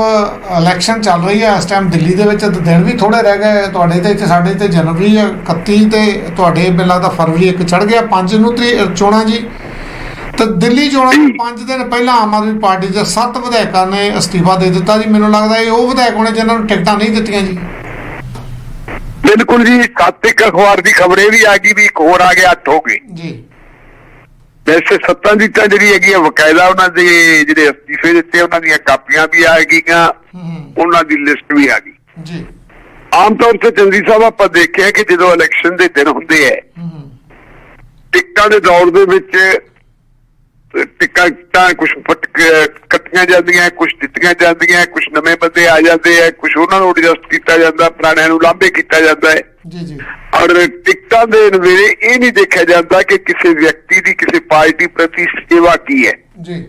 Election ਚੱਲ ਰਹੀ ਹੈ ਇਸ ਟਾਈਮ ਦਿੱਲੀ ਦੇ ਵਿੱਚ ਤੇ ਦਿਨ ਵੀ ਥੋੜੇ ਰਹਿ ਗਏ ਤੁਹਾਡੇ ਤੇ ਤੇ ਸਾਡੇ ਤੇ ਜਨਵਰੀ ਹੈ 31 ਤੇ ਤੁਹਾਡੇ ਬਿੱਲਾਂ ਦਾ ਫਰਵਰੀ ਇੱਕ ਚੜ ਗਿਆ 5 ਨੂੰ ਤਰੀ ਚੋਣਾਂ ਜੀ। ਤੇ ਦਿੱਲੀ ਚੋਣਾਂ ਤੋਂ 5 ਦਿਨ ਪਹਿਲਾਂ ਆਮ ਆਦਮੀ ਪਾਰਟੀ ਦੇ 7 ਵਿਧਾਇਕਾਂ ਨੇ ਅਸਤੀਫਾ ਦੇ ਦਿੱਤਾ ਜੀ। ਮੈਨੂੰ ਲੱਗਦਾ ਇਹ ਉਹ ਵਿਧਾਇਕ ਹੋਣੇ ਜਿਨ੍ਹਾਂ ਨੂੰ ਟਿਕਟਾਂ ਨਹੀਂ ਦਿੱਤੀਆਂ ਜੀ। ਬਿਲਕੁਲ ਜੀ ਸੱਤ ਇੱਕ ਅਖਬਾਰ ਦੀ ਖਬਰ ਇਹ ਵੀ ਆ ਗਈ ਵੀ ਇੱਕ ਹੋਰ ਆ ਗਿਆ ਅੱਠ ਹੋ ਗਏ। ਜੀ। ਵੈਸੇ ਸੱਤਾਂ ਦੀ ਤਾਂ ਜਿਹੜੀ ਹੈਗੀ ਆ ਵਕਾਇਦਾ ਉਹਨਾਂ ਦੇ ਜਿਹੜੇ ਅਸਤੀਫੇ ਦਿੱਤੇ ਉਹਨਾਂ ਦੀਆਂ ਕਾਪੀਆਂ ਵੀ ਆ ਗਈਆਂ ਉਹਨਾਂ ਦੀ ਲਿਸਟ ਵੀ ਆ ਗਈ। ਜੀ। ਆਮ ਤੌਰ ਤੇ ਚੰਦੀ ਸਾਹਿਬ ਆਪਾਂ ਦੇਖਿਆ ਕਿ ਜਦੋਂ ਇਲੈਕਸ਼ਨ ਦੇ ਦਿਨ ਹੁੰਦੇ ਐ ਟਿਕਟਾਂ ਦੇ ਦੌੜ ਦੇ ਵਿੱਚ ਟਿਕਟਾਂ ਕੁਝ ਕੱਟੀਆਂ ਜਾਂਦੀਆਂ ਕੁਝ ਦਿੱਤੀਆਂ ਜਾਂਦੀਆਂ ਕੁਝ ਨਵੇਂ ਬੰਦੇ ਆ ਜਾਂਦੇ ਐ ਕੁਝ ਉਹਨਾਂ ਨੂੰ ਐਡਜਸਟ ਕੀਤਾ ਜਾਂਦਾ ਪੁਰਾਣਿਆਂ ਨੂੰ ਲਾਂਭੇ ਕੀਤਾ ਜਾਂਦਾ ਹੈ ਜੀ ਜੀ। ਔਰ ਟਿਕਟਾਂ ਦੇ ਵੇਲੇ ਇਹ ਨਹੀਂ ਦੇਖਿਆ ਜਾਂਦਾ ਕਿ ਕਿਸੇ ਵਿਅਕਤੀ ਦੀ ਕਿਸੇ ਪਾਰਟੀ ਪ੍ਰਤੀ ਸੇਵਾ ਕੀ ਹੈ। ਜੀ।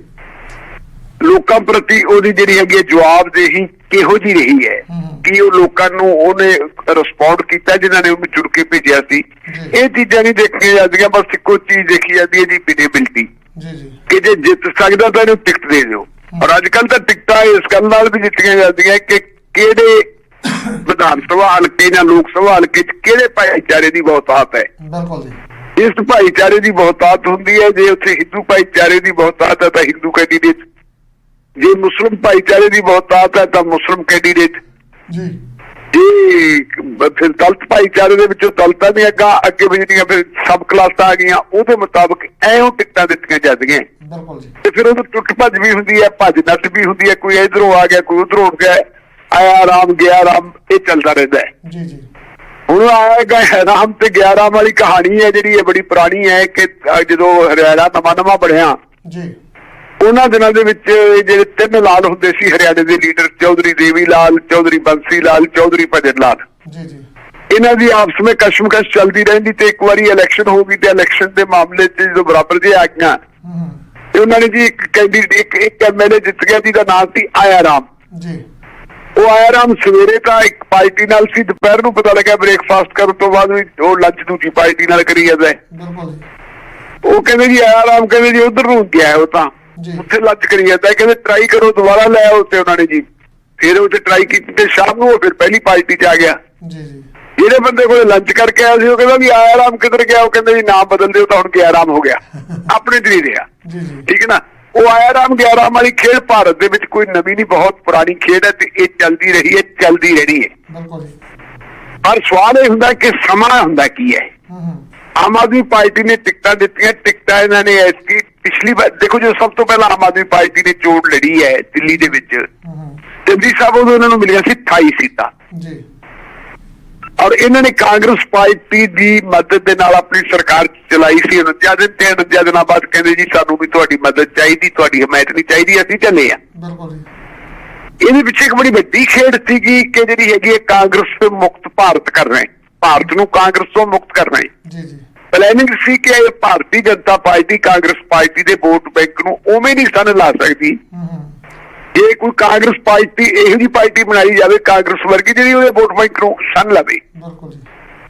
ਲੋਕਾਂ ਪ੍ਰਤੀ ਉਹਦੀ ਜਿਹੜੀ ਹੈਗੀ ਜਵਾਬਦੇਹੀ ਕਿਹੋ ਜੀ ਰਹੀ ਹੈ। ਕੀ ਉਹ ਲੋਕਾਂ ਨੂੰ ਉਹਨੇ ਰਿਸਪੌਂਡ ਕੀਤਾ ਜਿਨ੍ਹਾਂ ਨੇ ਉਹਨੂੰ ਚੁਣ ਕੇ ਭੇਜਿਆ ਸੀ। ਇਹ ਚੀਜ਼ਾਂ ਨਹੀਂ ਦੇਖੀਆਂ ਜਾਂਦੀਆਂ ਬਸ ਇੱਕੋ ਚੀਜ਼ ਦੇਖੀ ਜਾਂਦੀ ਹੈ ਜੀ ਵਿਨੇਬਿਲਟੀ ਜੀ ਜੀ। ਕਿ ਜੇ ਜਿੱਤ ਸਕਦਾ ਤਾਂ ਇਹਨੂੰ ਟਿਕਟ ਦੇ ਦਿਓ। ਔਰ ਅੱਜ ਕੱਲ ਤਾਂ ਟਿਕਟਾਂ ਇਸ ਗੱਲ ਨਾਲ ਵੀ ਜਿੱਤੀਆਂ ਜਾਂਦੀਆਂ ਕਿ ਕਿਹੜੇ ਵਿਧਾਨ ਸਭਾ ਹਲਕੇ ਜਾਂ ਲੋਕ ਸਭਾ ਹਲਕੇ ਚ ਕਿਹੜੇ ਭਾਈਚਾਰੇ ਦੀ ਬਹੁਤਾਤ ਹੈ? ਬਿਲਕੁਲ ਜੀ। ਇਸ ਭਾਈਚਾਰੇ ਦੀ ਬਹੁਤਾਤ ਹੁੰਦੀ ਹੈ ਜੇ ਉੱਥੇ ਹਿੰਦੂ ਭਾਈਚਾਰੇ ਦੀ ਬਹੁਤਾਤ ਹੈ ਤਾਂ ਹਿੰਦੂ ਕੈਂਡੀਡੇਟ ਜੇ ਮੁਸਲਮ ਭਾਈਚਾਰੇ ਦੀ ਬਹੁਤਾਤ ਹੈ ਤਾਂ ਮੁਸਲਮ ਕੈਂਡੀਡੇਟ ਜੀ। ਜੇ ਫਿਰ ਦਲਿਤ ਭਾਈਚਾਰੇ ਦੇ ਵਿੱਚੋਂ ਦਲਿਤਾਂ ਦੀਆਂ ਅੱਗਾ ਅੱਗੇ ਵਜਦੀਆਂ ਫਿਰ ਸਬ ਕਲਾਸਾਂ ਆ ਗਈਆਂ ਉਹਦੇ ਮੁਤਾਬਕ ਐਉਂ ਟਿਕਟਾਂ ਦਿੱਤੀਆਂ ਜਾਂਦੀਆਂ। ਬਿਲਕੁਲ ਜੀ। ਤੇ ਫਿਰ ਉਹਨੂੰ ਟੁੱਟ ਭੱਜ ਵੀ ਹੁੰਦੀ ਹੈ ਭੱਜ ਨੱਟ ਵੀ ਹੁੰਦੀ ਹੈ ਕੋਈ ਇਧਰੋਂ ਆ ਗਿਆ ਕੋਈ ਉਧਰੋਂ ਉੱਠ ਗਿਆ। ਆਇਆ ਰਾਮ ਗਿਆ ਰਾਮ ਇਹ ਚੱਲਦਾ ਰਹਿੰਦਾ ਹੈ। ਜੀ ਜੀ। ਹੁਣ ਆਏਗਾ ਰਾਮ ਤੇ ਗਿਆ ਰਾਮ ਵਾਲੀ ਕਹਾਣੀ ਹੈ ਜਿਹੜੀ ਇਹ ਬੜੀ ਪੁਰਾਣੀ ਹੈ ਕਿ ਜਦੋਂ ਹਰਿਆਣਾ ਨਵਾਂ ਬਣਿਆ। ਜੀ। ਉਹਨਾਂ ਦਿਨਾਂ ਦੇ ਵਿੱਚ ਜਿਹੜੇ ਤਿੰਨ ਲਾਲ ਹੁੰਦੇ ਸੀ ਹਰਿਆਣੇ ਦੇ ਲੀਡਰ ਚੌਧਰੀ ਦੇਵੀ ਲਾਲ ਚੌਧਰੀ ਬੰਸੀ ਲਾਲ ਚੌਧਰੀ ਭਜਨ ਲਾਲ। ਜੀ ਜੀ। ਇਹਨਾਂ ਦੀ ਆਪਸ ਵਿੱਚ ਕਸ਼ਮਕਸ਼ ਚੱਲਦੀ ਰਹਿੰਦੀ ਤੇ ਇੱਕ ਵਾਰੀ ਇਲੈਕਸ਼ਨ ਹੋ ਗਈ ਤੇ ਇਲੈਕਸ਼ਨ ਦੇ ਮਾਮਲੇ 'ਚ ਜਦੋਂ ਬਰਾਬਰ ਜੇ ਆ ਗਈਆਂ ਤੇ ਉਹਨਾਂ ਨੇ ਜੀ ਇੱਕ ਕੈਂਡੀਡੇਟ ਇੱਕ ਇੱਕ ਐਮਐਲਏ ਜਿੱਤ ਗਿਆ ਜਿਹਦਾ ਨਾਮ ਸੀ ਆਇਆ ਰਾਮ। ਜੀ। ਉਹ ਆਇਆ ਰਾਮ ਸਵੇਰੇ ਤਾਂ ਇੱਕ ਪਾਰਟੀ ਨਾਲ ਸੀ ਦੁਪਹਿਰ ਨੂੰ ਪਤਾ ਲੱਗਿਆ ਬ੍ਰੇਕਫਾਸਟ ਕਰਨ ਤੋਂ ਬਾਅਦ ਵੀ ਉਹ ਲੰਚ ਦੂਜੀ ਪਾਰਟੀ ਨਾਲ ਕਰੀ ਜਾਂਦਾ ਉਹ ਕਹਿੰਦੇ ਜੀ ਆਇਆ ਰਾਮ ਕਹਿੰਦੇ ਜੀ ਉਧਰ ਨੂੰ ਗਿਆ ਉਹ ਤਾਂ। ਉੱਥੇ ਲੰਚ ਕਰੀ ਜਾਂਦਾ। ਕਹਿੰਦੇ ਟਰਾਈ ਕਰੋ ਦੁਬਾਰਾ ਲੈ ਆਓ ਤੇ ਉਹਨਾਂ ਨੇ ਜੀ। ਫਿਰ ਉੱਥੇ ਟਰਾਈ ਕੀਤੀ ਤੇ ਸ਼ਾਮ ਨੂੰ ਉਹ ਫਿਰ ਪਹਿਲੀ ਪਾਰਟੀ 'ਚ ਆ ਗਿਆ। ਜੀ ਜੀ। ਜਿਹੜੇ ਬੰਦੇ ਕੋਲ ਲੰਚ ਕਰਕੇ ਆਇਆ ਸੀ ਉਹ ਕਹਿੰਦਾ ਵੀ ਆਇਆ ਰਾਮ ਕਿੱਧਰ ਗਿਆ ਉਹ ਕਹਿੰਦੇ ਜੀ ਨਾਮ ਬਦਲ ਦਿਓ ਤਾਂ ਹੁਣ ਗਿਆ ਰਾਮ ਹੋ ਗਿਆ। ਆਪਣੇ ਚ ਨਹੀਂ ਰਿਹਾ। ਜੀ ਜੀ। ਠੀਕ ਹੈ ਨਾ? ਉਹ ਆਇਆ ਰਾਮ ਗਿਆ ਰਾਮ ਵਾਲੀ ਖੇਡ ਭਾਰਤ ਦੇ ਵਿੱਚ ਕੋਈ ਨਵੀਂ ਨਹੀਂ ਬਹੁਤ ਪੁਰਾਣੀ ਖੇਡ ਹੈ ਤੇ ਇਹ ਚੱਲਦੀ ਰਹੀ ਹੈ ਚੱਲਦੀ ਰਹਿਣੀ ਹੈ। ਬਿਲਕੁਲ ਪਰ ਸਵਾਲ ਇਹ ਹੁੰਦਾ ਕਿ ਸਮਾਂ ਹੁੰਦਾ ਕੀ ਹੈ? ਆਮ ਆਦਮੀ ਪਾਰਟੀ ਨੇ ਟਿਕਟਾਂ ਦਿੱਤੀਆਂ ਟਿਕਟਾਂ ਇਹਨਾਂ ਨੇ ਐਸਕੀ ਪਿਛਲੀ ਵਾਰ ਦੇਖੋ ਜੋ ਸਭ ਤੋਂ ਪਹਿਲਾਂ ਆਮ ਆਦਮੀ ਪਾਰਟੀ ਨੇ ਚੋਣ ਲੜੀ ਹੈ ਦਿੱਲੀ ਦੇ ਵਿੱਚ। ਚੰਦੀ ਸਾਹਿਬ ਉਦੋਂ ਇਹਨਾਂ ਨੂੰ ਮਿਲੀਆਂ ਸੀ 28 ਸੀਟਾਂ। ਜੀ। ਔਰ ਇਹਨਾਂ ਨੇ ਕਾਂਗਰਸ ਪਾਰਟੀ ਦੀ ਮਦਦ ਦੇ ਨਾਲ ਆਪਣੀ ਸਰਕਾਰ ਚਲਾਈ ਸੀ। 49 ਦਿਨ ਤੇ 49 ਦਿਨਾਂ ਬਾਅਦ ਕਹਿੰਦੇ ਜੀ ਸਾਨੂੰ ਵੀ ਤੁਹਾਡੀ ਮਦਦ ਚਾਹੀਦੀ ਤੁਹਾਡੀ ਹਮਾਇਤ ਨਹੀਂ ਚਾਹੀਦੀ ਅਸੀਂ ਚੱਲੇ ਆ ਬਿਲਕੁਲ ਜੀ। ਇਹਦੇ ਪਿੱਛੇ ਇੱਕ ਬੜੀ ਵੱਡੀ ਖੇਡ ਸੀਗੀ ਕਿ ਜਿਹੜੀ ਹੈਗੀ ਹੈ ਕਾਂਗਰਸ ਤੋਂ ਮੁਕਤ ਭਾਰਤ ਕਰਨਾ ਹੈ। ਭਾਰਤ ਨੂੰ ਕਾਂਗਰਸ ਤੋਂ ਮੁਕਤ ਕਰਨਾ ਹੈ। ਜੀ ਜੀ। ਪਲੈਨਿੰਗ ਸੀ ਕਿ ਇਹ ਭਾਰਤੀ ਜਨਤਾ ਪਾਰਟੀ ਕਾਂਗਰਸ ਪਾਰਟੀ ਦੇ ਵੋਟ ਬੈਂਕ ਨੂੰ ਉਵੇਂ ਨਹੀਂ ਸਨ ਲਾ ਸਕਦੀ। ਹੂੰ ਹੂੰ ਜੇ ਕੋਈ ਕਾਂਗਰਸ ਪਾਰਟੀ ਇਹੋ ਜਿਹੀ ਪਾਰਟੀ ਬਣਾਈ ਜਾਵੇ ਕਾਂਗਰਸ ਵਰਗੀ ਜਿਹੜੀ ਉਹਦੇ ਵੋਟ ਬੈਂਕ ਨੂੰ ਸੰਨ ਲਵੇ। ਬਿਲਕੁਲ ਜੀ।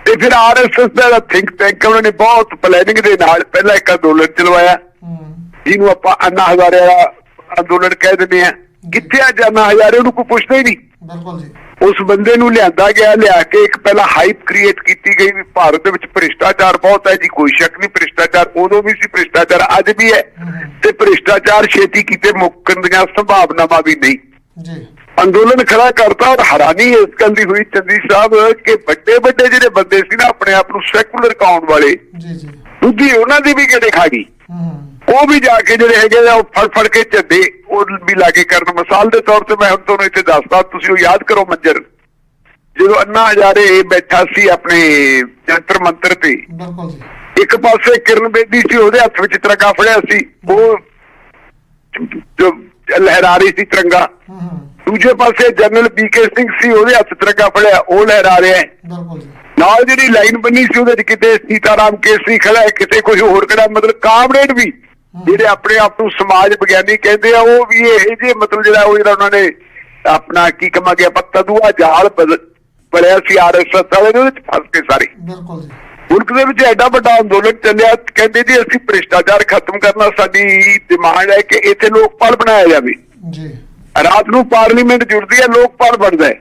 ਤੇ ਫਿਰ ਆਰਐਸਐਸ ਦਾ ਥਿੰਕ ਟੈਂਕ ਉਹਨਾਂ ਨੇ ਬਹੁਤ ਪਲੈਨਿੰਗ ਦੇ ਨਾਲ ਪਹਿਲਾਂ ਇੱਕ ਅੰਦੋਲਨ ਚਲਵਾਇਆ। ਹੂੰ। ਜਿਹਨੂੰ ਆਪਾਂ ਅੰਨਾ ਹਜ਼ਾਰੇ ਵਾਲਾ ਅੰਦੋਲਨ ਕਹਿ ਦਿੰਦੇ ਆ ਕਿੱਥੇ ਆ ਜਾਨਾ ਹਜ਼ਾਰੇ ਉਹਨੂੰ ਕੋਈ ਪੁੱਛਦਾ ਹੀ ਨਹੀਂ। ਬਿਲਕੁਲ ਜੀ। ਉਸ ਬੰਦੇ ਨੂੰ ਲਿਆਂਦਾ ਗਿਆ ਲਿਆ ਕੇ ਇੱਕ ਪਹਿਲਾਂ ਹਾਈਪ ਕ੍ਰੀਏਟ ਕੀਤੀ ਗਈ ਵੀ ਭਾਰਤ ਦੇ ਵਿੱਚ ਭ੍ਰਿਸ਼ਟਾਚਾਰ ਬਹੁਤ ਹੈ ਜੀ ਕੋਈ ਸ਼ੱਕ ਨਹੀਂ ਭ੍ਰਿਸ਼ਟਾਚਾਰ ਉਦੋਂ ਵੀ ਸੀ ਭ੍ਰਿਸ਼ਟਾਚਾਰ ਅੱਜ ਵੀ ਹੈ ਤੇ ਭ੍ਰਿਸ਼ਟਾਚਾਰ ਛੇਤੀ ਕਿਤੇ ਮੁੱਕਣ ਦੀਆਂ ਸੰਭਾਵਨਾਵਾਂ ਵੀ ਨਹੀਂ। ਜੀ। ਅੰਦੋਲਨ ਖੜਾ ਕਰਤਾ ਔਰ ਹੈਰਾਨੀ ਇਸ ਗੱਲ ਦੀ ਹੋਈ ਚੰਦੀ ਸਾਹਿਬ ਕਿ ਵੱਡੇ ਵੱਡੇ ਜਿਹੜੇ ਬੰਦੇ ਸੀ ਨਾ ਆਪਣੇ ਆਪ ਨੂੰ ਸੈਕੂਲਰ ਕਾਉਣ ਵਾਲੇ ਜੀ ਜੀ। ਬੁੱਧੀ ਉਹਨਾਂ ਦੀ ਵੀ ਕਿਹੜੇ ਖਾ ਗਈ ਹੂੰ। ਉਹ ਵੀ ਜਾ ਕੇ ਜਿਹੜੇ ਹੈਗੇ ਆ ਉਹ ਫੜ ਫੜ ਕੇ ਝੱਡੇ ਉਹ ਵੀ ਲਾ ਕੇ ਕਰਨ। ਮਿਸਾਲ ਦੇ ਤੌਰ ਤੇ ਮੈਂ ਹੁਣ ਤੁਹਾਨੂੰ ਇੱਥੇ ਦੱਸਦਾ ਤੁਸੀਂ ਉਹ ਯਾਦ ਕਰੋ ਮੰਜਰ। ਜਦੋਂ ਅੰਨਾ ਹਜ਼ਾਰੇ ਬੈਠਾ ਸੀ ਆਪਣੇ ਜੰਤਰ ਮੰਤਰ ਤੇ। ਬਿਲਕੁਲ ਜੀ। ਇੱਕ ਪਾਸੇ ਕਿਰਨ ਬੇਦੀ ਸੀ ਉਹਦੇ ਹੱਥ ਵਿੱਚ ਤਿਰੰਗਾ ਫੜਿਆ ਸੀ। ਉਹ ਜੋ ਲਹਿਰਾ ਰਹੀ ਸੀ ਤਿਰੰਗਾ। ਦੂਜੇ ਪਾਸੇ ਜਨਰਲ ਬੀਕੇ ਸਿੰਘ ਸੀ ਉਹਦੇ ਹੱਥ ਤਿਰੰਗਾ ਫੜਿਆ ਉਹ ਲਹਿਰਾ ਰਿਹਾ ਬਿਲਕੁਲ ਨਾਲ ਜਿਹੜੀ ਲਾਈਨ ਬੰਨੀ ਸੀ ਉਹਦੇ ਚ ਕਿਤੇ ਸੀਤਾਰਾਮ ਕੇਸਰੀ ਖੜਾ ਹੈ ਕਿਤੇ ਕੋਈ ਹੋਰ ਖੜਾ ਮਤਲਬ ਕਾਮਰੇਡ ਵੀ। ਜਿਹੜੇ ਆਪਣੇ ਆਪ ਨੂੰ ਸਮਾਜ ਵਿਗਿਆਨੀ ਕਹਿੰਦੇ ਆ ਉਹ ਵੀ ਇਹ ਜੇ ਮਤਲਬ ਜਿਹੜਾ ਉਹ ਜਿਹੜਾ ਉਹਨਾਂ ਨੇ ਆਪਣਾ ਕੀ ਕਮਾ ਗਿਆ ਪੱਤਾ ਦੂਆ ਜਾਲ ਬੜਿਆ ਸੀ ਆਰਐਸਐਸ ਵਾਲੇ ਦੇ ਉਹਦੇ ਚ ਫਸ ਕੇ ਸਾਰੇ। ਬਿਲਕੁਲ ਜੀ। ਮੁਲਕ ਦੇ ਵਿੱਚ ਐਡਾ ਵੱਡਾ ਅੰਦੋਲਨ ਚੱਲਿਆ ਕਹਿੰਦੇ ਜੀ ਅਸੀਂ ਭ੍ਰਿਸ਼ਟਾਚਾਰ ਖਤਮ ਕਰਨਾ ਸਾਡੀ ਡਿਮਾਂਡ ਹੈ ਕਿ ਇੱਥੇ ਲੋਕਪਾਲ ਬਣਾਇਆ ਜਾਵੇ। ਜੀ। ਰਾਤ ਨੂੰ ਪਾਰਲੀਮੈਂਟ ਜੁੜਦੀ ਹੈ ਲੋਕਪਾਲ ਬਣਦਾ ਹੈ।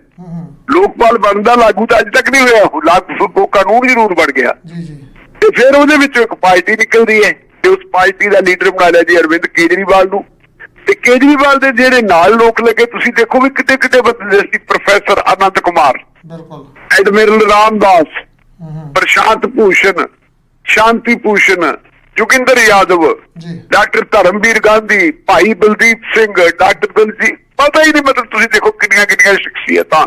ਲੋਕਪਾਲ ਬਣਦਾ ਲਾਗੂ ਤਾਂ ਅੱਜ ਤੱਕ ਨਹੀਂ ਹੋਇਆ ਉਹ ਲਾਗੂ ਕਾਨੂੰਨ ਜ਼ਰੂਰ ਬਣ ਗਿਆ। ਜੀ ਜੀ। ਤੇ ਫਿਰ ਉਹਦੇ ਵਿੱਚੋਂ ਇੱਕ ਪਾਰਟੀ ਨਿਕਲਦੀ ਹੈ। ਤੇ ਉਸ ਪਾਰਟੀ ਦਾ ਲੀਡਰ ਬਣਾ ਲਿਆ ਜੀ ਅਰਵਿੰਦ ਕੇਜਰੀਵਾਲ ਨੂੰ। ਤੇ ਕੇਜਰੀਵਾਲ ਦੇ ਜਿਹੜੇ ਨਾਲ ਲੋਕ ਲੱਗੇ ਤੁਸੀਂ ਦੇਖੋ ਵੀ ਕਿਤੇ ਕਿਤੇ ਬਦਲੇ ਸੀ ਪ੍ਰੋਫੈਸਰ ਅਨੰਤ ਕੁਮਾਰ। ਬਿਲਕੁਲ। ਐਡਮਿਰਲ ਰਾਮਦਾਸ ਪ੍ਰਸ਼ਾਂਤ ਭੂਸ਼ਣ ਸ਼ਾਂਤੀ ਭੂਸ਼ਣ ਜੋਗਿੰਦਰ ਯਾਦਵ ਜੀ। ਡਾਕਟਰ ਧਰਮਵੀਰ ਗਾਂਧੀ ਭਾਈ ਬਲਦੀਪ ਸਿੰਘ ਡਾਕਟਰ ਦਲਜੀਤ ਪਤਾ ਹੀ ਨਹੀਂ ਮਤਲਬ ਤੁਸੀਂ ਦੇਖੋ ਕਿੰਨੀਆਂ ਕਿੰਨੀਆਂ ਸ਼ਖਸੀਅਤਾਂ।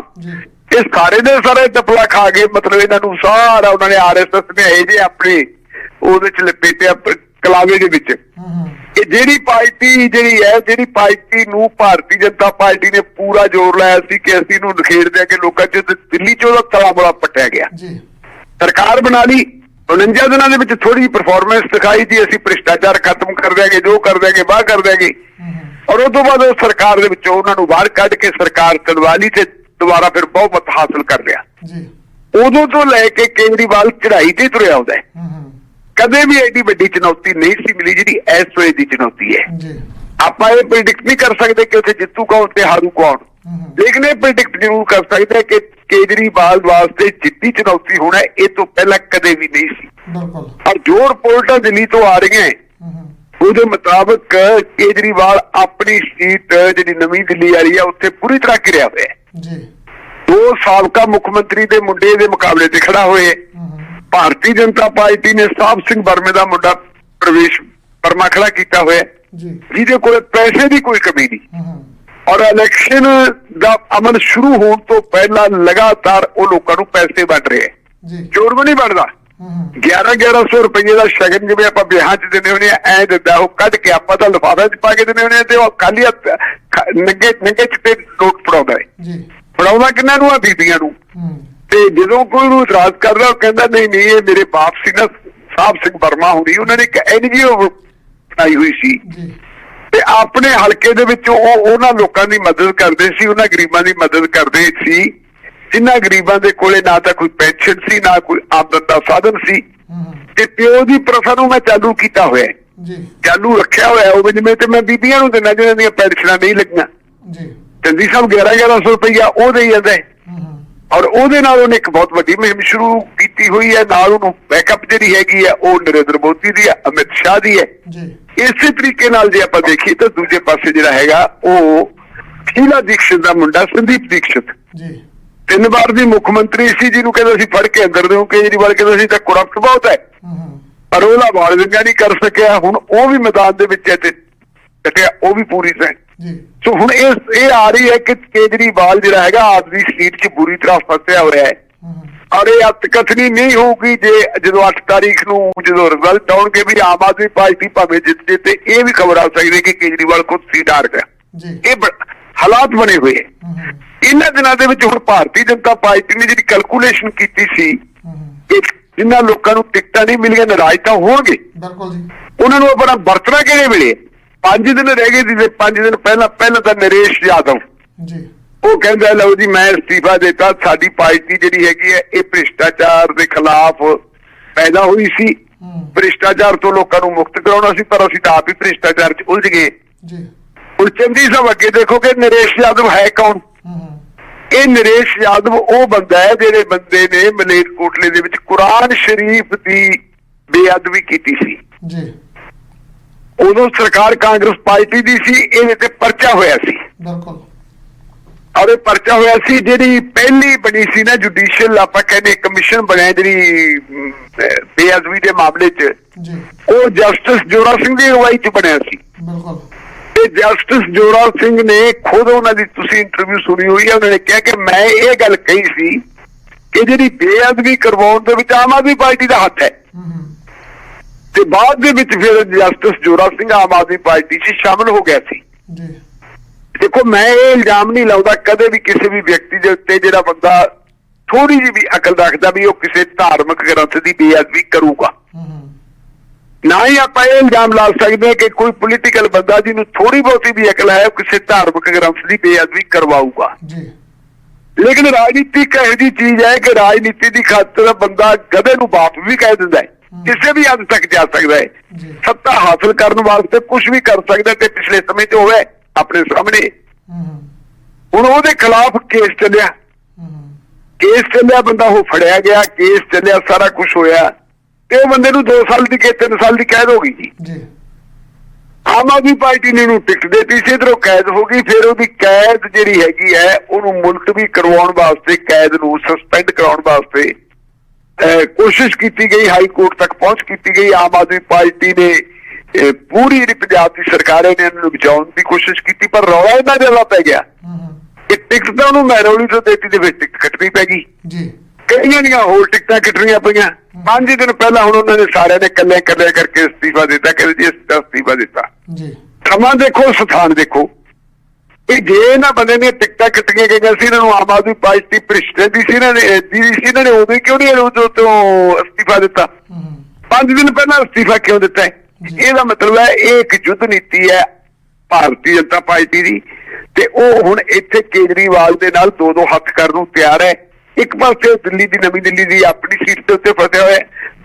ਇਹ ਸਾਰੇ ਦੇ ਸਾਰੇ ਟਪਲਾ ਖਾ ਗਏ ਮਤਲਬ ਇਹਨਾਂ ਨੂੰ ਸਾਰਾ ਉਹਨਾਂ ਨੇ ਆਰਐਸਐਸ ਨੇ ਇਹ ਜੇ ਆਪਣੇ ਉਹਦੇ ਚ ਲਪੇਟਿਆ ਕਲਾਵੇ ਦੇ ਵਿੱਚ। ਕਿ ਜਿਹੜੀ ਪਾਰਟੀ ਜਿਹੜੀ ਹੈ ਜਿਹੜੀ ਪਾਰਟੀ ਨੂੰ ਭਾਰਤੀ ਜਨਤਾ ਪਾਰਟੀ ਨੇ ਪੂਰਾ ਜ਼ੋਰ ਲਾਇਆ ਸੀ ਕਿ ਅਸੀਂ ਇਹਨੂੰ ਨਖੇੜ ਦਿਆਂਗੇ ਲੋਕਾਂ 'ਚ ਦਿੱਲੀ 'ਚ ਉਹਦਾ ਤਲਾ ਬੜਾ ਪੱਟਿਆ ਗਿਆ। ਜੀ। ਸਰਕਾਰ ਬਣਾ ਲਈ 49 ਦਿਨਾਂ ਦੇ ਵਿੱਚ ਥੋੜੀ ਪਰਫਾਰਮੈਂਸ ਦਿਖਾਈ ਜੀ ਅਸੀਂ ਭ੍ਰਿਸ਼ਟਾਚਾਰ ਖਤਮ ਕਰ ਦਿਆਂਗੇ ਜੋ ਕਰ ਦਿਆਂਗੇ ਬਾਹਰ ਕਰ ਦਿਆਂਗੇ। ਔਰ ਉਸ ਤੋਂ ਬਾਅਦ ਉਹ ਸਰਕਾਰ ਦੇ ਵਿੱਚੋਂ ਉਹਨਾਂ ਨੂੰ ਬਾਹਰ ਕੱਢ ਕੇ ਸਰਕਾਰ ਚਲਵਾ ਲਈ ਤੇ ਦੁਬਾਰਾ ਫਿਰ ਬਹੁਮਤ ਹਾਸਲ ਕਰ ਲਿਆ। ਜੀ। ਉਦੋਂ ਤੋਂ ਲੈ ਕੇ ਕੇਜਰੀਵਾਲ ਚੜ੍ਹਾਈ ਤੇ ਤੁਰਿਆ ਆਉਂਦਾ ਹੈ। ਹੂੰ ਹੂੰ ਕਦੇ ਵੀ ਐਡੀ ਵੱਡੀ ਚੁਣੌਤੀ ਨਹੀਂ ਸੀ ਮਿਲੀ ਜਿਹੜੀ ਇਸ ਵੇਲੇ ਦੀ ਚੁਣੌਤੀ ਹੈ। ਜੀ। ਆਪਾਂ ਇਹ ਪ੍ਰਿਡਿਕਟ ਨਹੀਂ ਕਰ ਸਕਦੇ ਕਿ ਉੱਥੇ ਜਿੱਤੂ ਕੌਣ ਤੇ ਹਾਰੂ ਕੌਣ। ਲੇਕਿਨ ਇਹ ਪ੍ਰਿਡਿਕਟ ਜ਼ਰੂਰ ਕਰ ਸਕਦੇ ਕਿ ਕੇਜਰੀਵਾਲ ਵਾਸਤੇ ਜਿੱਤੀ ਚੁਣੌਤੀ ਹੋਣਾ ਇਹ ਤੋਂ ਪਹਿਲਾਂ ਕਦੇ ਵੀ ਨਹੀਂ ਸੀ। ਬਿਲਕੁਲ। ਔਰ ਜੋ ਰਿਪੋਰਟਾਂ ਦਿੱਲੀ ਤੋਂ ਆ ਰਹੀਆਂ ਉਹਦੇ ਮੁਤਾਬਕ ਕੇਜਰੀਵਾਲ ਆਪਣੀ ਸੀਟ ਜਿਹੜੀ ਨਵੀਂ ਦਿੱਲੀ ਆ ਰਹੀ ਹੈ ਉੱਥੇ ਪੂਰੀ ਤਰ੍ਹਾਂ ਘਿਰਿਆ ਹੋਇਆ ਹੈ। ਜੀ। ਦੋ ਸਾਬਕਾ ਮੁੱਖ ਮੰਤਰੀ ਦੇ ਮੁੰਡੇ ਦੇ ਮੁਕਾਬਲੇ ਤੇ ਖੜਾ ਹੋਏ ਭਾਰਤੀ ਜਨਤਾ ਪਾਰਟੀ ਨੇ ਸਾਹਿਬ ਸਿੰਘ ਵਰਮੇ ਦਾ ਮੁੰਡਾ ਪ੍ਰਵੇਸ਼ ਵਰਮਾ ਖੜਾ ਕੀਤਾ ਹੋਇਆ ਜੀ। ਜਿਹਦੇ ਕੋਲ ਪੈਸੇ ਦੀ ਕੋਈ ਕਮੀ ਨਹੀਂ। ਔਰ ਇਲੈਕਸ਼ਨ ਦਾ ਅਮਲ ਸ਼ੁਰੂ ਹੋਣ ਤੋਂ ਪਹਿਲਾਂ ਲਗਾਤਾਰ ਉਹ ਲੋਕਾਂ ਨੂੰ ਪੈਸੇ ਵੰਡ ਰਿਹਾ ਜੀ। ਚੋਰ ਵੀ ਨਹੀਂ ਹੂੰ 11 1100 ਰੁਪਏ ਦਾ ਸ਼ਗਨ ਜਿਵੇਂ ਆਪਾਂ ਵਿਆਹਾਂ 'ਚ ਦਿੰਦੇ ਹੁੰਦੇ ਆ ਐ ਦਿੰਦਾ ਉਹ ਕੱਢ ਕੇ ਆਪਾਂ ਤਾਂ ਲਿਫਾਫੇ 'ਚ ਪਾ ਕੇ ਦਿੰਦੇ ਹੁੰਦੇ ਆ ਤੇ ਉਹ ਖਾਲੀ ਨੰਗੇ ਨੰਗੇ ਚਿੱਟੇ ਨੋਟ ਫੜਾਉਂਦਾ ਹੈ। ਜੀ। ਫੜਾਉਂਦਾ ਕਿੰਨਾਂ ਨੂੰ ਆ? ਬੀਬੀਆਂ ਨੂੰ। ਤੇ ਜਦੋਂ ਕੋਈ ਨੂੰ ਇਤਰਾਜ਼ ਕਰਦਾ ਉਹ ਕਹਿੰਦਾ ਨਹੀਂ ਨਹੀਂ ਇਹ ਮੇਰੇ ਬਾਪ ਸੀ ਨਾ ਸਾਹਿਬ ਸਿੰਘ ਵਰਮਾ ਹੁਣੀ ਉਹਨਾਂ ਨੇ ਇੱਕ ਐਨਜੀਓ ਬਣਾਈ ਹੋਈ ਸੀ। ਤੇ ਆਪਣੇ ਹਲਕੇ ਦੇ ਵਿੱਚ ਉਹ ਉਹਨਾਂ ਲੋਕਾਂ ਦੀ ਮਦਦ ਕਰਦੇ ਸੀ ਉਹਨਾਂ ਗਰੀਬਾਂ ਦੀ ਮਦਦ ਕਰਦੇ ਸੀ। ਜਿਨ੍ਹਾਂ ਗਰੀਬਾਂ ਦੇ ਕੋਲੇ ਨਾ ਤਾਂ ਕੋਈ ਪੈਨਸ਼ਨ ਸੀ ਨਾ ਕੋਈ ਆਮਦਨ ਦਾ ਸਾਧਨ ਸੀ। ਤੇ ਪਿਓ ਦੀ ਪ੍ਰਥਾ ਨੂੰ ਮੈਂ ਚਾਲੂ ਕੀਤਾ ਹੋਇਆ ਜੀ। ਚਾਲੂ ਰੱਖਿਆ ਹੋਇਆ ਉਹ ਜਿਵੇਂ ਤੇ ਮੈਂ ਬੀਬੀਆਂ ਨੂੰ ਦਿੰਦਾ ਜਿਹਨਾਂ ਦੀਆਂ ਪੈਨਸ਼ਨਾਂ ਨਹੀਂ ਲੱਗੀਆਂ। ਜੀ। ਚੰਦੀ ਸਾਹਿਬ 11 1100 ਰੁਪਈਆ ਉਹ ਦੇਈ ਜਾਂਦਾ ਹੂੰ। ਔਰ ਉਹਦੇ ਨਾਲ ਉਹਨੇ ਇੱਕ ਬਹੁਤ ਵੱਡੀ ਮੁਹਿੰਮ ਸ਼ੁਰੂ ਕੀਤੀ ਹੋਈ ਹੈ। ਨਾਲ ਉਹਨੂੰ ਬੈਕਅਪ ਜਿਹੜੀ ਹੈਗੀ ਹੈ ਉਹ ਨਰਿੰਦਰ ਮੋਦੀ ਦੀ ਹੈ ਅਮਿਤ ਸ਼ਾਹ ਦੀ ਹੈ। ਜੀ। ਇਸੇ ਤਰੀਕੇ ਨਾਲ ਜੇ ਆਪਾਂ ਦੇਖੀਏ ਤਾਂ ਦੂਜੇ ਪਾਸੇ ਜਿਹੜਾ ਹੈਗਾ ਉਹ ਸ਼ੀਲਾ ਦੀਕਸ਼ਿਤ ਦਾ ਮੁੰਡਾ ਸੰਦੀਪ ਦੀਕਸ਼ਿਤ। ਜੀ। ਤਿੰਨ ਵਾਰ ਦੀ ਮੁੱਖ ਮੰਤਰੀ ਸੀ ਜਿਹਨੂੰ ਕਹਿੰਦੇ ਸੀ ਫੜ ਕੇ ਅੰਦਰ ਦਿਓ ਕੇਜਰੀਵਾਲ ਕਹਿੰਦੇ ਸੀ ਤਾਂ ਕਰਪਟ ਬਹੁਤ ਹੈ। ਪਰ ਉਹਦਾ ਵਾਲ ਵਿੰਗਾ ਨਹੀਂ ਕਰ ਸਕਿਆ। ਹੁਣ ਉਹ ਵੀ ਮੈਦਾਨ ਦੇ ਵਿੱਚ ਹੈ ਤੇ ਉਹ ਵੀ ਪੂਰੀ ਤਰ੍ਹਾਂ ਜੀ। ਸੋ ਹੁਣ ਇਹ ਇਹ ਆ ਰਹੀ ਹੈ ਕਿ ਕੇਜਰੀਵਾਲ ਜਿਹੜਾ ਹੈਗਾ ਆਪਦੀ ਸੀਟ 'ਚ ਬੁਰੀ ਤਰ੍ਹਾਂ ਫਸਿਆ ਹੋਇਆ ਹੈ। ਇਹ ਅਤਕਥਨੀ ਨਹੀਂ ਹੋਊਗੀ ਜੇ ਜਦੋਂ 8 ਤਾਰੀਖ ਨੂੰ ਜਦੋਂ ਰਿਜ਼ਲਟ ਆਉਣਗੇ ਵੀ ਆਮ ਆਦਮੀ ਪਾਰਟੀ ਭਾਵੇਂ ਜਿੱਤ ਜੇ ਤੇ ਇਹ ਵੀ ਖਬਰ ਆ ਸਕਦੀ ਹੈ ਕਿ ਕੇਜਰੀਵਾਲ ਖੁਦ ਸੀਟ ਹਾਰ ਗਿਆ ਜੀ। ਇਹ ਹਾਲਾਤ ਬਣੇ ਹੋਏ ਇਹਨਾਂ ਦਿਨਾਂ ਦੇ ਵਿੱਚ ਹੁਣ ਭਾਰਤੀ ਜਨਤਾ ਪਾਰਟੀ ਨੇ ਜਿਹੜੀ ਕੈਲਕੂਲੇਸ਼ਨ ਕੀਤੀ ਸੀ ਕਿ ਜਿਨ੍ਹਾਂ ਲੋਕਾਂ ਨੂੰ ਟਿਕਟਾਂ ਨਹੀਂ ਮਿਲੀਆਂ ਨਾਰਾਜ਼ ਤਾਂ ਹੋਣਗੇ। ਬਿਲਕੁਲ ਜੀ। ਉਹਨਾਂ ਨੂੰ ਆਪਣਾ ਵਰਤਣਾ ਕਿਹੜੇ ਵੇਲੇ ਪੰਜ ਦਿਨ ਰਹਿ ਗਏ ਸੀ ਤੇ ਪੰਜ ਦਿਨ ਪਹਿਲਾਂ ਪਹਿਲਾਂ ਤਾਂ ਨਰੇਸ਼ ਯਾਦਵ। ਜੀ। ਉਹ ਕਹਿੰਦਾ ਲਓ ਜੀ ਮੈਂ ਅਸਤੀਫਾ ਦਿੱਤਾ ਸਾਡੀ ਪਾਰਟੀ ਜਿਹੜੀ ਹੈਗੀ ਹੈ ਇਹ ਭ੍ਰਿਸ਼ਟਾਚਾਰ ਦੇ ਖਿਲਾਫ ਪੈਦਾ ਹੋਈ ਸੀ। ਭ੍ਰਿਸ਼ਟਾਚਾਰ ਤੋਂ ਲੋਕਾਂ ਨੂੰ ਮੁਕਤ ਕਰਾਉਣਾ ਸੀ ਪਰ ਅਸੀਂ ਤਾਂ ਆਪ ਹੀ ਭ੍ਰਿਸ਼ਟਾਚਾਰ 'ਚ ਉਲਝ ਗਏ। ਜੀ। ਹੁਣ ਚੰਦੀ ਸਾਹਿਬ ਅੱਗੇ ਦੇਖੋ ਕਿ ਨਰੇਸ਼ ਯਾਦਵ ਹੈ ਕੌਣ? ਇਹ ਨਰੇਸ਼ ਯਾਦਵ ਉਹ ਬੰਦਾ ਹੈ ਜਿਹੜੇ ਬੰਦੇ ਨੇ ਮਲੇਰਕੋਟਲੇ ਦੇ ਵਿੱਚ ਕੁਰਾਨ ਸ਼ਰੀਫ ਦੀ ਬੇਅਦਬੀ ਕੀਤੀ ਸੀ। ਜੀ। ਉਦੋਂ ਸਰਕਾਰ ਕਾਂਗਰਸ ਪਾਰਟੀ ਦੀ ਸੀ ਇਹਦੇ ਤੇ ਪਰਚਾ ਹੋਇਆ ਸੀ। ਬਿਲਕੁਲ। ਔਰ ਇਹ ਪਰਚਾ ਹੋਇਆ ਸੀ ਜਿਹੜੀ ਪਹਿਲੀ ਬਣੀ ਸੀ ਨਾ ਜੁਡੀਸ਼ੀਅਲ ਆਪਾਂ ਕਹਿੰਦੇ ਕਮਿਸ਼ਨ ਬਣਿਆ ਜਿਹੜੀ ਬੇਅਦਬੀ ਦੇ ਮਾਮਲੇ 'ਚ। ਜੀ। ਉਹ ਜਸਟਿਸ ਜੋਰਾ ਸਿੰਘ ਦੀ ਅਗਵਾਈ 'ਚ ਬਣਿਆ ਸੀ। ਬਿਲਕੁਲ। ਤੇ ਜਸਟਿਸ ਜੋਰਾ ਸਿੰਘ ਨੇ ਖੁਦ ਉਹਨਾਂ ਦੀ ਤੁਸੀਂ ਇੰਟਰਵਿਊ ਸੁਣੀ ਹੋਈ ਹੈ ਉਹਨਾਂ ਨੇ ਕਿਹਾ ਕਿ ਮੈਂ ਇਹ ਗੱਲ ਕਹੀ ਸੀ ਕਿ ਜਿਹੜੀ ਬੇਅਦਬੀ ਕਰਵਾਉਣ ਦੇ ਵਿੱਚ ਆਮ ਆਦਮੀ ਪਾਰਟੀ ਦਾ ਹੱਥ ਹੂੰ। ਤੇ ਬਾਅਦ ਦੇ ਵਿੱਚ ਫਿਰ ਜਸਟਿਸ ਜੋਰਾ ਸਿੰਘ ਆਮ ਆਦਮੀ ਪਾਰਟੀ 'ਚ ਸ਼ਾਮਲ ਹੋ ਗਿਆ ਸੀ। ਜੀ। ਦੇਖੋ ਮੈਂ ਇਹ ਇਲਜ਼ਾਮ ਨਹੀਂ ਲਾਉਂਦਾ ਕਦੇ ਵੀ ਕਿਸੇ ਵੀ ਵਿਅਕਤੀ ਦੇ ਉੱਤੇ ਜਿਹੜਾ ਬੰਦਾ ਥੋੜੀ ਜਿਹੀ ਵੀ ਅਕਲ ਰੱਖਦਾ ਵੀ ਉਹ ਕਿਸੇ ਧਾਰਮਿਕ ਗ੍ਰੰਥ ਦੀ ਬੇਅਦਬੀ ਕਰੂਗਾ। ਨਾ ਹੀ ਆਪਾਂ ਇਹ ਇਲਜ਼ਾਮ ਲਾ ਸਕਦੇ ਹਾਂ ਕਿ ਕੋਈ ਪੋਲੀਟੀਕਲ ਬੰਦਾ ਜਿਹਨੂੰ ਥੋੜੀ ਬਹੁਤੀ ਵੀ ਅਕਲ ਹੈ ਉਹ ਕਿਸੇ ਧਾਰਮਿਕ ਗ੍ਰੰਥ ਦੀ ਬੇਅਦਬੀ ਕਰਵਾਊਗਾ। ਜੀ। ਲੇਕਿਨ ਰਾਜਨੀਤੀ ਇੱਕ ਇਹੋ ਜਿਹੀ ਚੀਜ਼ ਹੈ ਕਿ ਰਾਜਨੀਤੀ ਦੀ ਖਾਤਰ ਬੰਦਾ ਗਧੇ ਨੂੰ ਬਾਪ ਵੀ ਕਹਿ ਦਿੰਦਾ ਹੈ। ਕਿਸੇ ਵੀ ਹੱਦ ਤੱਕ ਜਾ ਸਕਦਾ ਹੈ। ਸੱਤਾ ਹਾਸਲ ਕਰਨ ਵਾਸਤੇ ਕੁਝ ਵੀ ਕਰ ਸਕਦਾ ਤੇ ਪਿਛਲੇ ਸਮੇਂ 'ਚ ਹੋਇਆ ਆਪਣੇ ਸਾਹਮਣੇ। ਹੁਣ ਉਹਦੇ ਖਿਲਾਫ ਕੇਸ ਚੱਲਿਆ। ਕੇਸ ਚੱਲਿਆ ਬੰਦਾ ਉਹ ਫੜਿਆ ਗਿਆ ਕੇਸ ਚੱਲਿਆ ਸਾਰਾ ਕੁਝ ਹੋਇਆ। ਤੇ ਉਹ ਬੰਦੇ ਨੂੰ 2 ਸਾਲ ਦੀ ਕਿ 3 ਸਾਲ ਦੀ ਕੈਦ ਹੋ ਗਈ ਜੀ। ਆਮ ਆਦਮੀ ਪਾਰਟੀ ਨੇ ਇਹਨੂੰ ਟਿਕਟ ਦੇਤੀ ਸੀ ਇਧਰੋਂ ਕੈਦ ਹੋ ਗਈ ਫਿਰ ਉਹਦੀ ਕੈਦ ਜਿਹੜੀ ਹੈਗੀ ਹੈ ਉਹਨੂੰ ਮੁਲਤਵੀ ਕਰਵਾਉਣ ਵਾਸਤੇ ਕੈਦ ਨੂੰ ਸਸਪੈਂਡ ਕਰਾਉਣ ਵਾਸਤੇ ਕੋਸ਼ਿਸ਼ ਕੀਤੀ ਗਈ ਹਾਈ ਕੋਰਟ ਤੱਕ ਪਹੁੰਚ ਕੀਤੀ ਗਈ। ਆਮ ਆਦਮੀ ਪਾਰਟੀ ਨੇ ਪੂਰੀ ਜਿਹੜੀ ਪੰਜਾਬ ਦੀ ਸਰਕਾਰ ਨੇ ਇਹਨੂੰ ਬਚਾਉਣ ਦੀ ਕੋਸ਼ਿਸ਼ ਕੀਤੀ ਪਰ ਰੌਲਾ ਇਹਨਾਂ ਜ਼ਿਆਦਾ ਪੈ ਗਿਆ ਹੂੰ ਹੂੰ, ਕਿ ਟਿਕਟ ਤਾਂ ਉਹਨੂੰ ਮੈਰੋਲੀ ਤੋਂ ਦੇਤੀ ਦੇ ਵਿੱਚ ਟਿਕਟ ਕੱਟਣੀ ਪੈ ਗਈ। ਜੀ। ਕਈਆਂ ਦੀਆਂ ਹੋਰ ਟਿਕਟਾਂ ਕੱਟਣੀਆਂ ਪਈਆਂ। ਪੰਜ ਦਿਨ ਪਹਿਲਾਂ ਹੁਣ ਉਹਨਾਂ ਨੇ ਸਾਰਿਆਂ ਨੇ ਇਕੱਲੇ ਇਕੱਲੇ ਕਰਕੇ ਅਸਤੀਫਾ ਦਿੱਤਾ ਕਿ ਜੀ ਅਸਤੀਫਾ ਦਿੱਤਾ। ਜੀ। ਸਮਾਂ ਦੇਖੋ ਸਥਾਨ ਦੇਖੋ। ਇਹ ਜੇ ਇਹਨਾਂ ਬੰਦੇ ਨੇ ਟਿਕਟਾਂ ਕੱਟੀਆਂ ਗਈਆਂ ਸੀ ਇਹਨਾਂ ਨੂੰ ਆਮ ਆਦਮੀ ਪਾਰਟੀ ਭ੍ਰਿਸ਼ਟੇ ਦੀ ਸੀ ਇਹਨਾਂ ਨੇ ਦੀ ਸੀ ਇਹਨਾਂ ਨੇ ਉਦੋਂ ਕਿਉਂ ਨਹੀਂ ਉਦੋਂ ਤੋਂ ਅਸਤੀਫਾ ਦਿੱਤਾ? ਹੂੰ। ਹੂੰ, ਪੰਜ ਦਿਨ ਪਹਿਲਾਂ ਅਸਤੀਫਾ ਕਿਉਂ ਦਿੱਤਾ ਇਹਦਾ ਮਤਲਬ ਹੈ ਇਹ ਇੱਕ ਯੁੱਧ ਨੀਤੀ ਹੈ ਭਾਰਤੀ ਜਨਤਾ ਪਾਰਟੀ ਦੀ ਤੇ ਉਹ ਹੁਣ ਇੱਥੇ ਕੇਜਰੀਵਾਲ ਦੇ ਨਾਲ ਦੋ ਦੋ ਹੱਥ ਕਰਨ ਨੂੰ ਤਿਆਰ ਹੈ। ਇੱਕ ਪਾਸੇ ਉਹ ਦਿੱਲੀ ਦੀ ਨਵੀਂ ਦਿੱਲੀ ਦੀ ਆਪਣੀ ਸੀਟ ਦੇ ਉੱਤੇ ਫਸਿਆ ਹੋਇਆ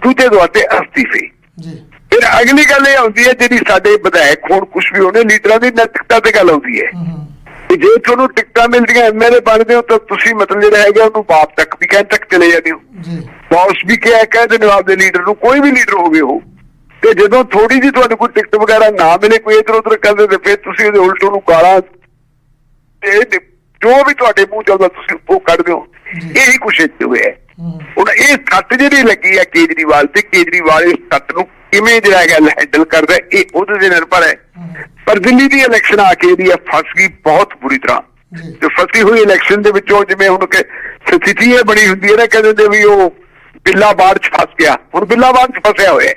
ਦੂਜੇ ਦੁਆਤੇ ਅਸਤੀਫੇ। ਜੀ। ਫਿਰ ਅਗਲੀ ਗੱਲ ਇਹ ਆਉਂਦੀ ਹੈ ਜਿਹੜੀ ਸਾਡੇ ਵਿਧਾਇਕ ਹੋਣ ਕੁਝ ਵੀ ਹੋਣੇ ਲੀਡਰਾਂ ਦੀ ਨੈਤਿਕਤਾ ਤੇ ਗੱਲ ਆਉਂਦੀ ਹੈ। ਜੇ ਤੁਹਾਨੂੰ ਟਿਕਟਾਂ ਮਿਲਦੀਆਂ ਐਮਐਲਏ ਬਣਦੇ ਹੋ ਤਾਂ ਤੁਸੀਂ ਮਤਲਬ ਜਿਹੜਾ ਹੈਗਾ ਉਹਨੂੰ ਬਾਪ ਤੱਕ ਵੀ ਕਹਿਣ ਤੱਕ ਚਲੇ ਜਾਂਦੇ ਹੋ। ਜੀ। ਬੌਸ ਵੀ ਕਿਹਾ ਕਹਿ ਦਿੰਦੇ ਹੋ ਆਪਦੇ ਲੀਡਰ ਨੂੰ ਕੋਈ ਵੀ ਲੀਡਰ ਹੋਵੇ ਉਹ। ਤੇ ਜਦੋਂ ਥੋੜੀ ਜਿਹੀ ਤੁਹਾਨੂੰ ਕੋਈ ਟਿਕਟ ਵਗੈਰਾ ਨਾ ਮਿਲੇ ਕੋਈ ਇਧਰ ਉਧਰ ਕਰਦੇ ਤੇ ਫਿਰ ਤੁਸੀਂ ਉਹਦੇ ਉਲਟ ਉਹਨੂੰ ਗਾਲਾਂ ਤੇ ਜੋ ਵੀ ਤੁਹਾਡੇ ਮੂੰਹ ਚੱਲਦਾ ਤੁਸੀਂ ਉਹ ਕੱਢਦੇ ਹੋ ਜੀ। ਇਹੀ ਕੁਛ ਇੱਥੇ ਹੋਇਆ ਹੁਣ ਇਹ ਸੱਟ ਜਿਹੜੀ ਲੱਗੀ ਹੈ ਕੇਜਰੀਵਾਲ ਤੇ ਕੇਜਰੀਵਾਲ ਇਸ ਸੱਟ ਨੂੰ ਕਿਵੇਂ ਜਿਹੜਾ ਹੈਗਾ ਹੈਂਡਲ ਕਰਦਾ ਇਹ ਉਹਦੇ ਤੇ ਨਿਰਭਰ ਹੈ। ਪਰ ਦਿੱਲੀ ਦੀ ਇਲੈਕਸ਼ਨ ਆ ਕੇ ਇਹਦੀ ਇਹ ਫਸ ਗਈ ਬਹੁਤ ਬੁਰੀ ਤਰ੍ਹਾਂ। ਤੇ ਫਸੀ ਹੋਈ ਇਲੈਕਸ਼ਨ ਦੇ ਵਿੱਚੋਂ ਜਿਵੇਂ ਹੁਣ ਕਿ ਸਥਿਤੀ ਇਹ ਬਣੀ ਹੁੰਦੀ ਹੈ ਨਾ ਕਹਿੰਦੇ ਨੇ ਵੀ ਉਹ ਬਿੱਲਾ ਬਾੜ ਚ ਫਸ ਗਿਆ। ਹੁਣ ਬਿੱਲਾ ਬਾੜ ਚ ਫਸਿਆ ਹੋਇਆ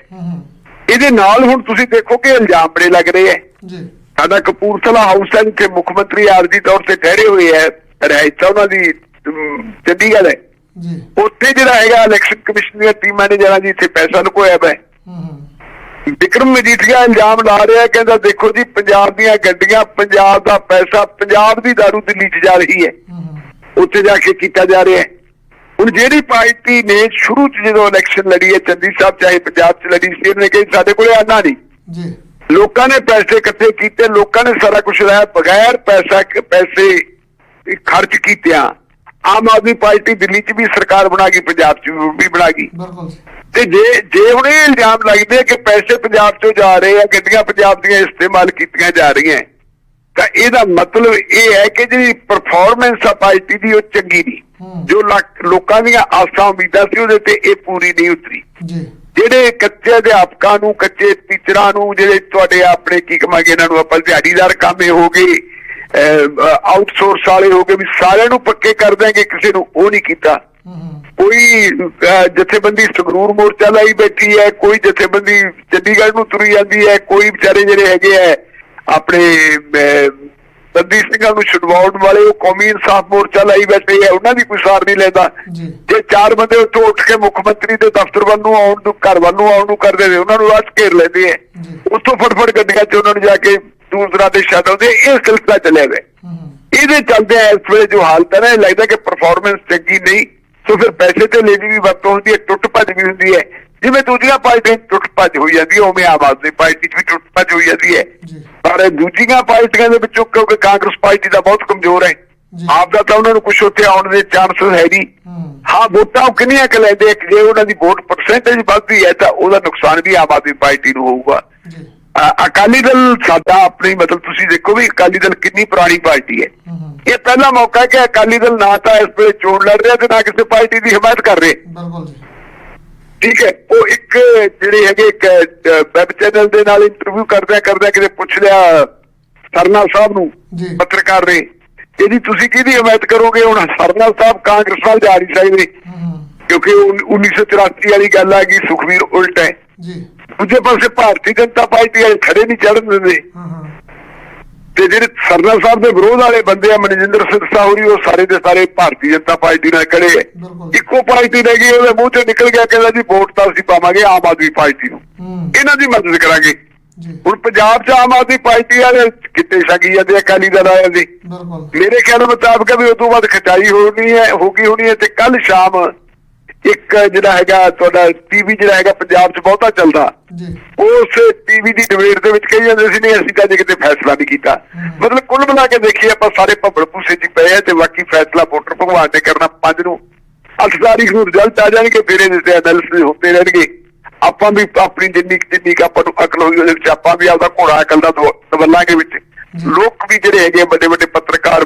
ਇਹਦੇ ਨਾਲ ਹੁਣ ਤੁਸੀਂ ਦੇਖੋ ਕਿ ਇਲਜ਼ਾਮ ਬੜੇ ਲੱਗ ਰਹੇ ਹੈ। ਜੀ। ਸਾਡਾ ਕਪੂਰਥਲਾ ਹਾਊਸ ਹੈ ਜਿੱਥੇ ਮੁੱਖ ਮੰਤਰੀ ਆਰਜੀ ਤੌਰ ਤੇ ਠਹਿਰੇ ਹੋਏ ਹੈ ਰਹਿਤਾ ਉਹਨਾਂ ਦੀ ਚੰਡੀਗੜ੍ਹ ਹੈ। ਜੀ। ਉੱਥੇ ਜਿਹੜਾ ਹੈਗਾ ਇਲੈਕਸ਼ਨ ਕਮਿਸ਼ਨ ਦੀਆਂ ਟੀਮਾਂ ਨੇ ਜਿਹੜਾ ਜੀ ਇੱਥੇ ਪੈਸਾ ਲੁਕੋਇਆ ਹੈ। ਵਿਕਰਮ ਮਜੀਠੀਆ ਇਲਜ਼ਾਮ ਲਾ ਰਿਹਾ ਕਹਿੰਦਾ ਦੇਖੋ ਜੀ ਪੰਜਾਬ ਦੀਆਂ ਗੱਡੀਆਂ ਪੰਜਾਬ ਦਾ ਪੈਸਾ ਪੰਜਾਬ ਦੀ ਦਾਰੂ ਦਿੱਲੀ 'ਚ ਜਾ ਰਹੀ ਹੈ। ਉੱਥੇ ਜਾ ਕੇ ਕੀਤਾ ਜਾ ਰਿਹਾ ਹੈ। ਹੁਣ ਜਿਹੜੀ ਪਾਰਟੀ ਨੇ ਸ਼ੁਰੂ 'ਚ ਜਦੋਂ ਇਲੈਕਸ਼ਨ ਲੜੀ ਹੈ ਚੰਦੀ ਸਾਹਿਬ ਚਾਹੇ ਪੰਜਾਬ 'ਚ ਲੜੀ ਸੀ ਇਹਨੇ ਕਹੀ ਸਾਡੇ ਕੋਲੇ ਆਨਾ ਨਹੀਂ। ਜੀ। ਲੋਕਾਂ ਨੇ ਪੈਸੇ ਇਕੱਠੇ ਕੀਤੇ ਲੋਕਾਂ ਨੇ ਸਾਰਾ ਕੁਝ ਲਾਇਆ ਬਗੈਰ ਪੈਸਾ ਪੈਸੇ ਖਰਚ ਕੀਤਿਆਂ। ਆਮ ਆਦਮੀ ਪਾਰਟੀ ਦਿੱਲੀ 'ਚ ਵੀ ਸਰਕਾਰ ਬਣਾ ਗਈ ਪੰਜਾਬ 'ਚ ਵੀ ਬਣਾ ਗਈ। ਬਿਲਕੁਲ ਤੇ ਜੇ ਜੇ ਹੁਣ ਇਹ ਇਲਜ਼ਾਮ ਲੱਗਦੇ ਕਿ ਪੈਸੇ ਪੰਜਾਬ ਚੋਂ ਜਾ ਰਹੇ ਆ ਗੱਡੀਆਂ ਪੰਜਾਬ ਦੀਆਂ ਇਸਤੇਮਾਲ ਕੀਤੀਆਂ ਜਾ ਰਹੀਆਂ ਤਾਂ ਇਹਦਾ ਮਤਲਬ ਇਹ ਹੈ ਕਿ ਜਿਹੜੀ ਪਰਫਾਰਮੈਂਸ ਆ ਪਾਰਟੀ ਦੀ ਉਹ ਚੰਗੀ ਨਹੀਂ। ਜੋ ਲੱਕ- ਲੋਕਾਂ ਦੀਆਂ ਆਸਾਂ ਉਮੀਦਾਂ ਸੀ ਉਹਦੇ ਤੇ ਇਹ ਪੂਰੀ ਨਹੀਂ ਉਤਰੀ। ਜੀ। ਜਿਹੜੇ ਕੱਚੇ ਅਧਿਆਪਕਾਂ ਨੂੰ ਕੱਚੇ ਟੀਚਰਾਂ ਨੂੰ ਜਿਹੜੇ ਤੁਹਾਡੇ ਆਪਣੇ ਕੀ ਕਮਾਂਗੇ ਇਹਨਾਂ ਨੂੰ ਆਪਾਂ ਦਿਹਾੜੀਦਾਰ ਕਾਮੇ ਹੋ ਗਏ ਆਊਟਸੋਰਸ ਵਾਲੇ ਹੋ ਗਏ ਵੀ ਸਾਰਿਆਂ ਨੂੰ ਪੱਕੇ ਕਰ ਦਿਆਂਗੇ ਕਿਸੇ ਨੂੰ ਉਹ ਨਹੀਂ ਕੀਤਾ। ਕੋਈ ਜਥੇਬੰਦੀ ਸੰਗਰੂਰ ਮੋਰਚਾ ਲਈ ਬੈਠੀ ਹੈ ਕੋਈ ਜਥੇਬੰਦੀ ਚੰਡੀਗੜ੍ਹ ਨੂੰ ਤੁਰੀ ਜਾਂਦੀ ਹੈ ਕੋਈ ਵਿਚਾਰੇ ਜਿਹੜੇ ਹੈਗੇ ਆ ਆਪਣੇ ਬੰਦੀ ਸਿੰਘਾਂ ਨੂੰ ਛੁਡਵਾਉਣ ਵਾਲੇ ਉਹ ਕੌਮੀ ਇਨਸਾਫ ਮੋਰਚਾ ਲਈ ਬੈਠੇ ਆ ਉਹਨਾਂ ਦੀ ਕੋਈ ਸਾਰ ਨਹੀਂ ਲੈਂਦਾ। ਜੀ। ਚਾਰ ਬੰਦੇ ਉੱਥੋਂ ਉੱਠ ਕੇ ਮੁੱਖ ਮੰਤਰੀ ਦੇ ਦਫ਼ਤਰ ਵੱਲ ਨੂੰ ਆਉਣ ਨੂੰ ਘਰ ਵੱਲ ਨੂੰ ਆਉਣ ਨੂੰ ਕਰਦੇ ਨੇ ਉਹਨਾਂ ਨੂੰ ਰਾਜ ਘੇਰ ਲੈਂਦੇ ਆ ਉੱਥੋਂ ਫਟਫਟ ਗੱਡੀਆਂ 'ਚ ਉਹਨਾਂ ਨੂੰ ਜਾ ਕੇ ਦੂਰ ਦਰਾਡੇ ਆਉਂਦੇ ਆ। ਇਹ ਸਿਲਸਿਲਾ ਚੱਲਿਆ ਹੋਇਆ ਇਹਦੇ ਚੱਲਦੇ ਇਸ ਵੇਲੇ ਜੋ ਹਾਲਤ ਹੈ ਲੱਗਦਾ ਕਿ ਪਰਫਾਰਮੈਂਸ ਚੰਗੀ ਨਹੀਂ। ਸੋ ਫਿਰ ਪੈਸੇ ਤੇ ਲੈਣੀ ਵੀ ਵਰਤੋਂ ਹੁੰਦੀ ਹੈ ਟੁੱਟ ਭੱਜ ਵੀ ਹੁੰਦੀ ਹੈ। ਜਿਵੇਂ ਦੂਜੀਆਂ ਪਾਰਟੀਆਂ ਟੁੱਟ ਭੱਜ ਹੋਈ ਜਾਂਦੀ ਹੈ ਉਵੇਂ ਆਮ ਆਦਮੀ ਪਾਰਟੀ ਵੀ ਟੁੱਟ ਭੱਜ ਹੋਈ ਜਾਂਦੀ ਹੈ। ਪਰ ਦੂਜੀਆਂ ਪਾਰਟੀਆਂ ਦੇ ਵਿੱਚੋਂ ਕਿਉਂਕਿ ਕਾਂਗਰਸ ਪਾਰਟੀ ਦਾ ਬਹੁਤ ਕਮਜ਼ੋਰ ਹੈ। ਆਪ ਦਾ ਤਾਂ ਉਹਨਾਂ ਨੂੰ ਕੁਝ ਉੱਥੇ ਆਉਣ ਦੇ ਚਾਂਸਸ ਹੈ ਨਹੀਂ। ਹੂੰ। ਵੋਟਾਂ ਉਹ ਕਿੰਨੀਆਂ ਕੁ ਲੈਂਦੇ ਜੇ ਉਹਨਾਂ ਦੀ ਵੋਟ ਪਰਸੈਂਟੇਜ ਵੱਧਦੀ ਹੈ ਤਾਂ ਉਹਦਾ ਨੁਕਸਾਨ ਵੀ ਆਮ ਆਦਮੀ ਪਾਰਟੀ ਨੂੰ ਹੋਊਗਾ। ਅਕਾਲੀ ਦਲ ਸਾਡਾ ਆਪਣੀ ਮਤਲਬ ਤੁਸੀਂ ਦੇਖੋ ਵੀ ਅਕਾਲੀ ਦਲ ਕਿੰਨੀ ਪੁਰਾਣੀ ਪਾਰਟੀ ਹੈ। ਇਹ ਪਹਿਲਾ ਮੌਕਾ ਹੈ ਕਿ ਅਕਾਲੀ ਦਲ ਨਾ ਤਾਂ ਇਸ ਵੇਲੇ ਚੋਣ ਲੜ ਰਿਹਾ ਤੇ ਨਾ ਕਿਸੇ ਪਾਰਟੀ ਦੀ ਹਮਾਇਤ ਕਰ ਰਹੇ। ਬਿਲਕੁਲ ਜੀ। ਠੀਕ ਹੈ ਉਹ ਇੱਕ ਜਿਹੜੇ ਹੈਗੇ ਇੱਕ ਵੈਬ ਚੈਨਲ ਦੇ ਨਾਲ ਇੰਟਰਵਿਊ ਕਰਦਿਆਂ ਕਰਦਿਆਂ ਕਿਤੇ ਪੁੱਛ ਲਿਆ ਸਰਨਾ ਸਾਹਿਬ ਨੂੰ ਪੱਤਰਕਾਰ ਨੇ ਇਹਦੀ ਤੁਸੀਂ ਕਿਹਦੀ ਹਮਾਇਤ ਕਰੋਗੇ? ਹੁਣ ਸਰਨਾ ਸਾਹਿਬ ਕਾਂਗਰਸ ਨਾਲ ਜਾ ਨਹੀਂ ਸਕਦੇ। ਕਿਉਂਕਿ ਉਨ- 1984 ਵਾਲੀ ਗੱਲ ਆ ਗਈ ਸੁਖਵੀਰ ਉਲਟ ਹੈ। ਜੀ। ਦੂਜੇ ਪਾਸੇ ਭਾਰਤੀ ਜਨਤਾ ਪਾਰਟੀ ਵਾਲੇ ਖੜੇ ਨਹੀਂ ਚੜਨ ਦਿੰਦੇ। ਤੇ ਜਿਹੜੇ ਸਰਨਾ ਸਾਹਿਬ ਦੇ ਵਿਰੋਧ ਵਾਲੇ ਬੰਦੇ ਆ ਮਨਜਿੰਦਰ ਸਿੰਘ ਸਾਹੂਰੀ ਉਹ ਸਾਰੇ ਦੇ ਸਾਰੇ ਭਾਰਤੀ ਜਨਤਾ ਪਾਰਟੀ ਨਾਲ ਖੜੇ ਇੱਕੋ ਪਾਰਟੀ ਲੈ ਗਈ ਉਹਦੇ ਮੂੰਹ ਚੋਂ ਨਿਕਲ ਗਿਆ ਕਹਿੰਦਾ ਜੀ ਵੋਟ ਤਾਂ ਅਸੀਂ ਪਾਵਾਂਗੇ ਆਮ ਆਦਮੀ ਪਾਰਟੀ ਨੂੰ। ਇਹਨਾਂ ਦੀ ਮਦਦ ਕਰਾਂਗੇ। ਜੀ। ਹੁਣ ਪੰਜਾਬ 'ਚ ਆਮ ਆਦਮੀ ਪਾਰਟੀ ਵਾਲੇ ਕਿੱਤੇ ਛਕੀ ਜਾਂਦੇ ਅਕਾਲੀ ਦਲ ਦੀ। ਬਿਲਕੁਲ। ਮੇਰੇ ਖਿਆਲ ਮੁਤਾਬਕ ਵੀ ਉਸ ਤੋਂ ਬਾਅਦ ਖਚਾਈ ਹੋਣੀ ਹੈ ਹੋ ਗਈ ਹੋਣੀ ਹੈ ਤੇ ਕੱਲ ਸ਼ਾਮ ਇੱਕ ਜਿਹੜਾ ਹੈਗਾ ਤੁਹਾਡਾ ਟੀਵੀ ਜਿਹੜਾ ਹੈਗਾ ਪੰਜਾਬ 'ਚ ਬਹੁਤਾ ਚੱਲਦਾ। ਜੀ। ਉਸ ਟੀਵੀ ਦੀ ਡਿਬੇਟ ਦੇ ਵਿੱਚ ਕਹੀ ਜਾਂਦੇ ਸੀ ਨਹੀਂ ਅਸੀਂ ਅਜੇ ਕਿਤੇ ਫੈਸਲਾ ਨਹੀਂ ਕੀਤਾ। ਮਤਲਬ ਕੁੱਲ ਮਿਲਾ ਕੇ ਦੇਖੀਏ ਆਪਾਂ ਸਾਰੇ ਭੱਬੜ ਭੂਸੇ 'ਚ ਹੀ ਪਏ ਆ ਤੇ ਬਾਕੀ ਫੈਸਲਾ ਵੋਟਰ ਭਗਵਾਨ ਨੇ ਕਰਨਾ ਪੰਜ ਨੂੰ। ਅੱਠ ਤਾਰੀਖ ਨੂੰ ਰਿਜ਼ਲਟ ਆ ਜਾਣਗੇ ਫਿਰ ਇਹਦੇ ਤੇ ਐਨਾਲਿਸਿਸ ਹੁੰਦੇ ਰਹਿਣਗੇ। ਆਪਾਂ ਵੀ ਆਪਣੀ ਜਿੰਨੀ ਜਿੰਨੀ ਕੁ ਆਪਾਂ ਨੂੰ ਅਕਲ ਹੋਈ ਉਹਦੇ ਵਿੱਚ ਆਪਾਂ ਵੀ ਆਪਦਾ ਘੋੜਾ ਅਕਲ ਦਾ ਦਵ- ਦਵਲਾਂਗੇ ਵਿੱਚ। ਲੋਕ ਵੀ ਜਿਹੜੇ ਹੈਗੇ ਵੱਡੇ ਵੱਡੇ ਪੱਤਰਕਾਰ